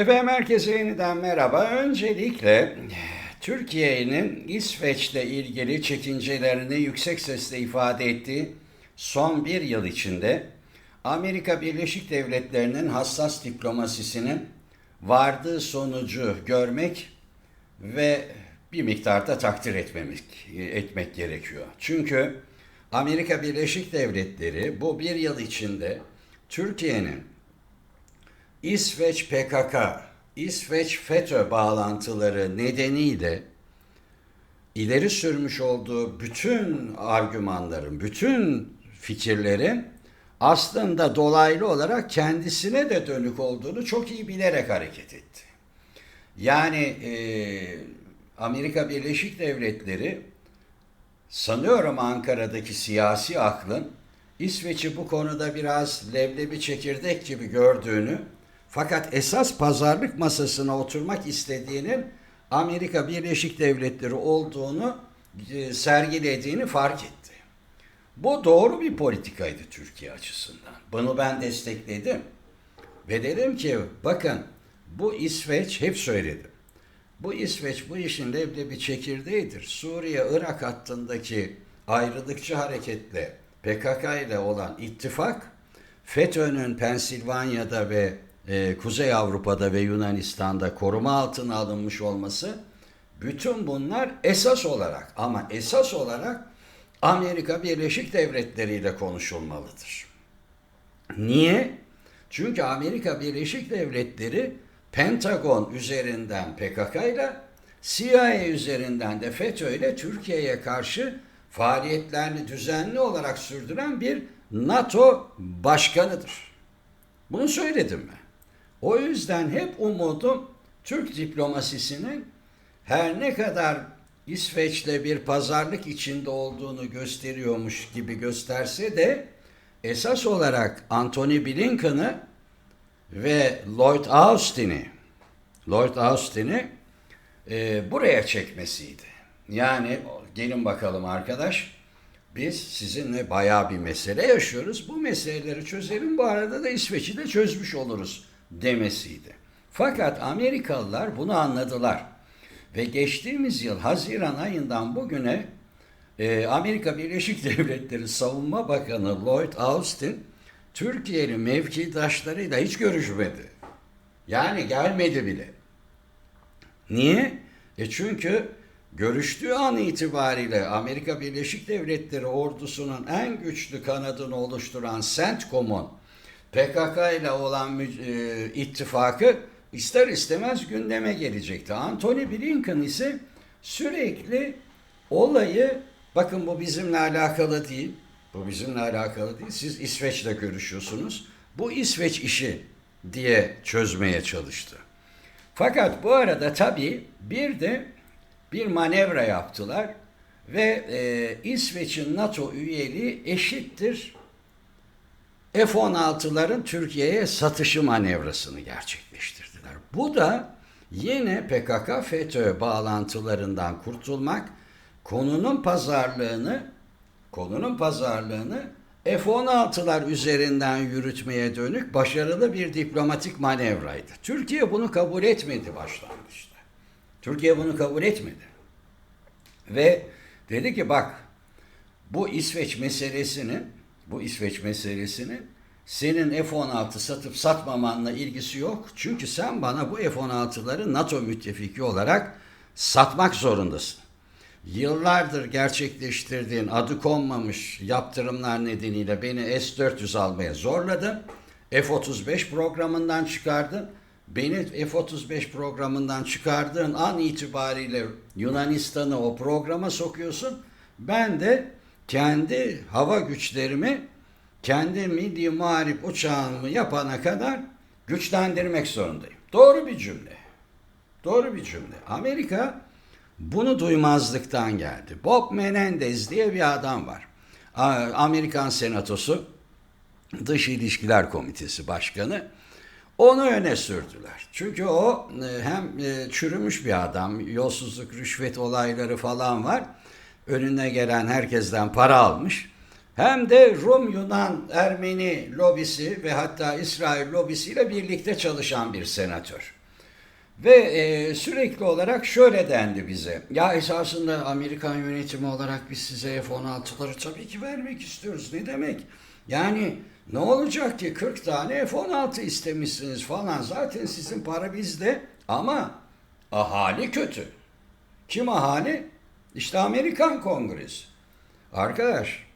Efendim herkese yeniden merhaba. Öncelikle Türkiye'nin İsveç'le ilgili çekincelerini yüksek sesle ifade ettiği son bir yıl içinde Amerika Birleşik Devletleri'nin hassas diplomasisinin vardığı sonucu görmek ve bir miktarda takdir etmemek, etmek gerekiyor. Çünkü Amerika Birleşik Devletleri bu bir yıl içinde Türkiye'nin İsveç PKK, İsveç FETÖ bağlantıları nedeniyle ileri sürmüş olduğu bütün argümanların, bütün fikirlerin aslında dolaylı olarak kendisine de dönük olduğunu çok iyi bilerek hareket etti. Yani e, Amerika Birleşik Devletleri sanıyorum Ankara'daki siyasi aklın İsveç'i bu konuda biraz leblebi çekirdek gibi gördüğünü fakat esas pazarlık masasına oturmak istediğinin Amerika Birleşik Devletleri olduğunu e, sergilediğini fark etti. Bu doğru bir politikaydı Türkiye açısından. Bunu ben destekledim. Ve dedim ki bakın bu İsveç hep söyledim. Bu İsveç bu işin leblebi çekirdeğidir. Suriye-Irak hattındaki ayrılıkçı hareketle PKK ile olan ittifak FETÖ'nün Pensilvanya'da ve e, Kuzey Avrupa'da ve Yunanistan'da koruma altına alınmış olması bütün bunlar esas olarak ama esas olarak Amerika Birleşik Devletleri ile konuşulmalıdır. Niye? Çünkü Amerika Birleşik Devletleri Pentagon üzerinden PKK ile CIA üzerinden de FETÖ ile Türkiye'ye karşı faaliyetlerini düzenli olarak sürdüren bir NATO başkanıdır. Bunu söyledim ben. O yüzden hep umudum Türk diplomasisinin her ne kadar İsveç'le bir pazarlık içinde olduğunu gösteriyormuş gibi gösterse de esas olarak Anthony Blinken'ı ve Lloyd Austin'i Lloyd Austin'i e, buraya çekmesiydi. Yani gelin bakalım arkadaş biz sizinle bayağı bir mesele yaşıyoruz. Bu meseleleri çözelim bu arada da İsveç'i de çözmüş oluruz demesiydi. Fakat Amerikalılar bunu anladılar. Ve geçtiğimiz yıl Haziran ayından bugüne e, Amerika Birleşik Devletleri Savunma Bakanı Lloyd Austin Türkiye'li mevkidaşlarıyla hiç görüşmedi. Yani gelmedi bile. Niye? E çünkü görüştüğü an itibariyle Amerika Birleşik Devletleri ordusunun en güçlü kanadını oluşturan CENTCOM'un PKK ile olan e, ittifakı ister istemez gündeme gelecekti. Anthony Blinken ise sürekli olayı bakın bu bizimle alakalı değil. Bu bizimle alakalı değil. Siz İsveç'le görüşüyorsunuz. Bu İsveç işi diye çözmeye çalıştı. Fakat bu arada tabii bir de bir manevra yaptılar ve e, İsveç'in NATO üyeliği eşittir F-16'ların Türkiye'ye satışı manevrasını gerçekleştirdiler. Bu da yine PKK FETÖ bağlantılarından kurtulmak, konunun pazarlığını konunun pazarlığını F-16'lar üzerinden yürütmeye dönük başarılı bir diplomatik manevraydı. Türkiye bunu kabul etmedi başlangıçta. Türkiye bunu kabul etmedi. Ve dedi ki bak bu İsveç meselesinin bu İsveç meselesinin senin F-16 satıp satmamanla ilgisi yok. Çünkü sen bana bu F-16'ları NATO müttefiki olarak satmak zorundasın. Yıllardır gerçekleştirdiğin adı konmamış yaptırımlar nedeniyle beni S-400 almaya zorladın. F-35 programından çıkardın. Beni F-35 programından çıkardığın an itibariyle Yunanistan'ı o programa sokuyorsun. Ben de kendi hava güçlerimi kendi milli muharip uçağımı yapana kadar güçlendirmek zorundayım. Doğru bir cümle. Doğru bir cümle. Amerika bunu duymazlıktan geldi. Bob Menendez diye bir adam var. Amerikan Senatosu Dış İlişkiler Komitesi Başkanı. Onu öne sürdüler. Çünkü o e, hem e, çürümüş bir adam, yolsuzluk, rüşvet olayları falan var önüne gelen herkesten para almış. Hem de Rum, Yunan, Ermeni lobisi ve hatta İsrail lobisiyle birlikte çalışan bir senatör. Ve e, sürekli olarak şöyle dendi bize. Ya esasında Amerikan yönetimi olarak biz size F-16'ları tabii ki vermek istiyoruz. Ne demek? Yani ne olacak ki 40 tane F-16 istemişsiniz falan. Zaten sizin para bizde ama ahali kötü. Kim ahali? İşte Amerikan Kongresi. Arkadaş,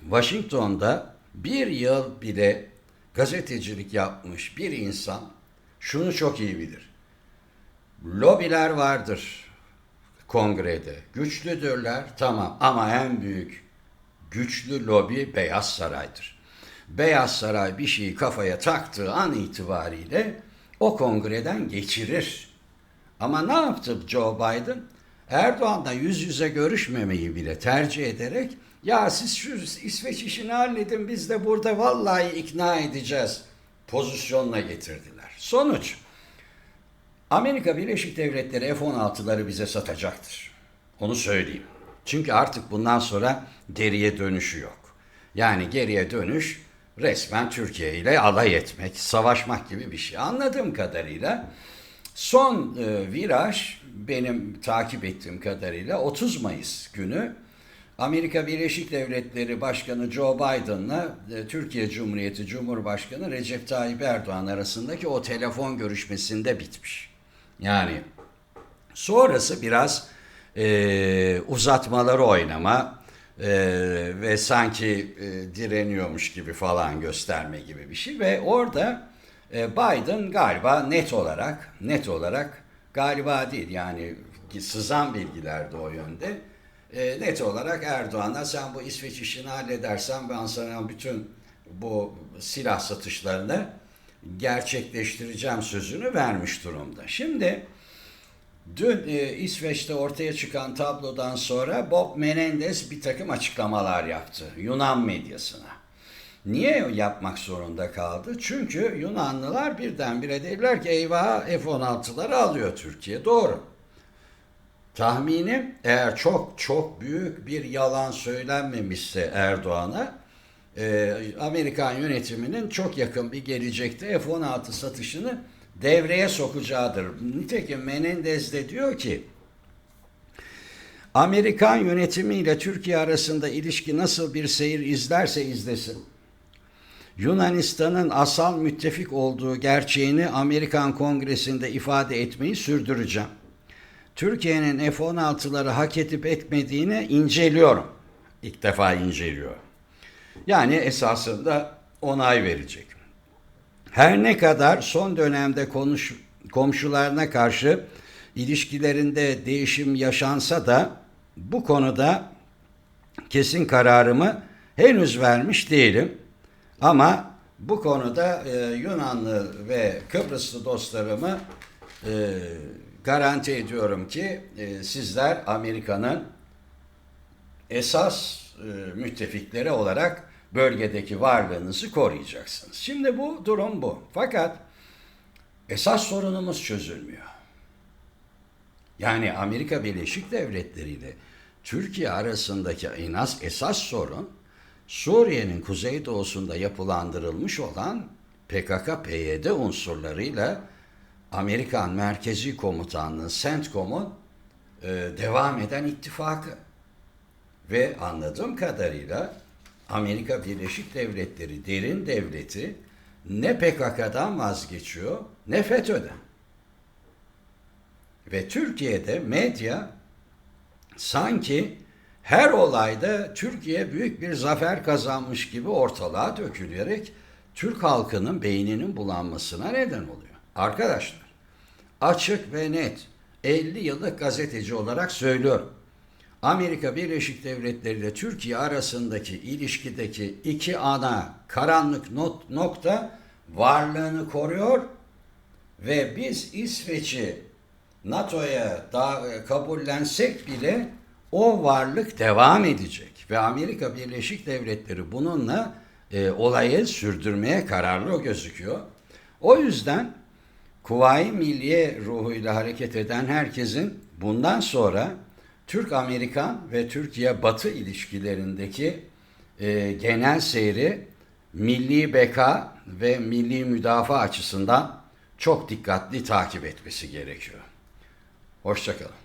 Washington'da bir yıl bile gazetecilik yapmış bir insan şunu çok iyi bilir. Lobiler vardır kongrede. Güçlüdürler tamam ama en büyük güçlü lobi Beyaz Saray'dır. Beyaz Saray bir şeyi kafaya taktığı an itibariyle o kongreden geçirir. Ama ne yaptı Joe Biden? Erdoğan'la yüz yüze görüşmemeyi bile tercih ederek ya siz şu İsveç işini halledin biz de burada vallahi ikna edeceğiz pozisyonuna getirdiler. Sonuç Amerika Birleşik Devletleri F-16'ları bize satacaktır. Onu söyleyeyim. Çünkü artık bundan sonra geriye dönüşü yok. Yani geriye dönüş resmen Türkiye ile alay etmek, savaşmak gibi bir şey. Anladığım kadarıyla son e, viraj benim takip ettiğim kadarıyla 30 Mayıs günü Amerika Birleşik Devletleri Başkanı Joe Biden'la e, Türkiye Cumhuriyeti Cumhurbaşkanı Recep Tayyip Erdoğan arasındaki o telefon görüşmesinde bitmiş. Yani sonrası biraz e, uzatmaları oynama e, ve sanki e, direniyormuş gibi falan gösterme gibi bir şey ve orada e, Biden galiba net olarak net olarak galiba değil yani sızan bilgiler de o yönde e, net olarak Erdoğan'a sen bu İsveç işini halledersen ben sana bütün bu silah satışlarını gerçekleştireceğim sözünü vermiş durumda. Şimdi dün e, İsveç'te ortaya çıkan tablodan sonra Bob Menendez bir takım açıklamalar yaptı Yunan medyasına. Niye yapmak zorunda kaldı? Çünkü Yunanlılar birdenbire dediler ki eyvah F-16'ları alıyor Türkiye. Doğru. Tahminim eğer çok çok büyük bir yalan söylenmemişse Erdoğan'a e, Amerikan yönetiminin çok yakın bir gelecekte F-16 satışını devreye sokacağıdır. Nitekim Menendez de diyor ki Amerikan yönetimi ile Türkiye arasında ilişki nasıl bir seyir izlerse izlesin. Yunanistan'ın asal müttefik olduğu gerçeğini Amerikan Kongresi'nde ifade etmeyi sürdüreceğim. Türkiye'nin F-16'ları hak edip etmediğini inceliyorum. İlk defa inceliyor. Yani esasında onay verecek. Her ne kadar son dönemde konuş, komşularına karşı ilişkilerinde değişim yaşansa da bu konuda kesin kararımı henüz vermiş değilim. Ama bu konuda e, Yunanlı ve Kıbrıslı dostlarımı e, garanti ediyorum ki e, sizler Amerika'nın esas e, müttefikleri olarak bölgedeki varlığınızı koruyacaksınız. Şimdi bu durum bu. Fakat esas sorunumuz çözülmüyor. Yani Amerika Birleşik Devletleri ile Türkiye arasındaki esas, sorun Suriye'nin kuzeydoğusunda yapılandırılmış olan PKK-PYD unsurlarıyla Amerikan Merkezi Komutanlığı CENTCOM'un e, devam eden ittifakı. Ve anladığım kadarıyla Amerika Birleşik Devletleri derin devleti ne PKK'dan vazgeçiyor ne FETÖ'den. Ve Türkiye'de medya sanki her olayda Türkiye büyük bir zafer kazanmış gibi ortalığa dökülerek Türk halkının beyninin bulanmasına neden oluyor. Arkadaşlar açık ve net 50 yıllık gazeteci olarak söylüyorum. Amerika Birleşik Devletleri ile Türkiye arasındaki ilişkideki iki ana karanlık not, nokta varlığını koruyor ve biz İsveç'i NATO'ya da kabullensek bile o varlık devam edecek ve Amerika Birleşik Devletleri bununla e, olayı sürdürmeye kararlı gözüküyor. O yüzden Kuvayi Milliye ruhuyla hareket eden herkesin bundan sonra Türk-Amerikan ve Türkiye-Batı ilişkilerindeki e, genel seyri milli beka ve milli müdafaa açısından çok dikkatli takip etmesi gerekiyor. Hoşçakalın.